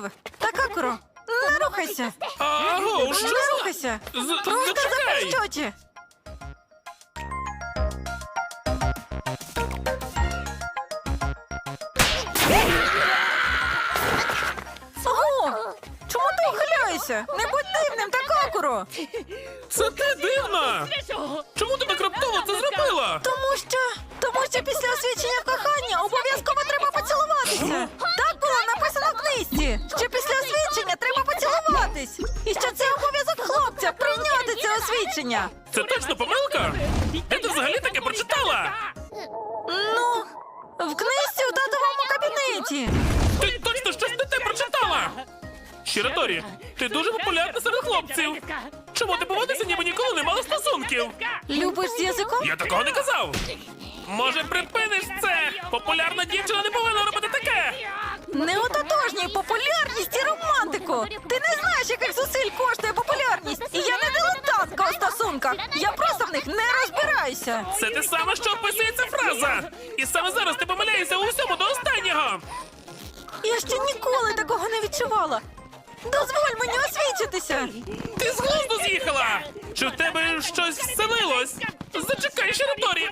Стів! Такакуро! Не рухайся! Аго, що? Не рухайся! З- Просто Зачекай! Ого! Чому ти ухиляєшся? Не будь дивним, Такакуро! Це ти дивна! Чому ти так раптово це зробила? Тому що. Тому що після освідчення кохання обов'язково треба поцілуватися. Що після освідчення треба поцілуватись. І що це обов'язок хлопця прийняти це освідчення. Це точно помилка? Де ти взагалі таке прочитала? Ну, в книжці у татовому кабінеті. Ти точно щось не те прочитала? Щираторі, ти дуже популярна серед хлопців. Чому ти поводишся, ніби ніколи не мала стосунків? Любиш з язиком? Я такого не казав. Може, припиниш це? Популярна дівчина не повинна робити таке. Не ототожнюй популярність Ти не знаєш, яких зусиль коштує популярність. І я не дилетантка у стосунках. Я просто в них не розбираюся. Це те саме, що описує ця фраза. І саме зараз ти помиляєшся у всьому до останнього. Я ще ніколи такого не відчувала. Дозволь мені освідчитися. Ти з глузду з'їхала! Чи в тебе щось вселилось? Зачекай, Щираторі!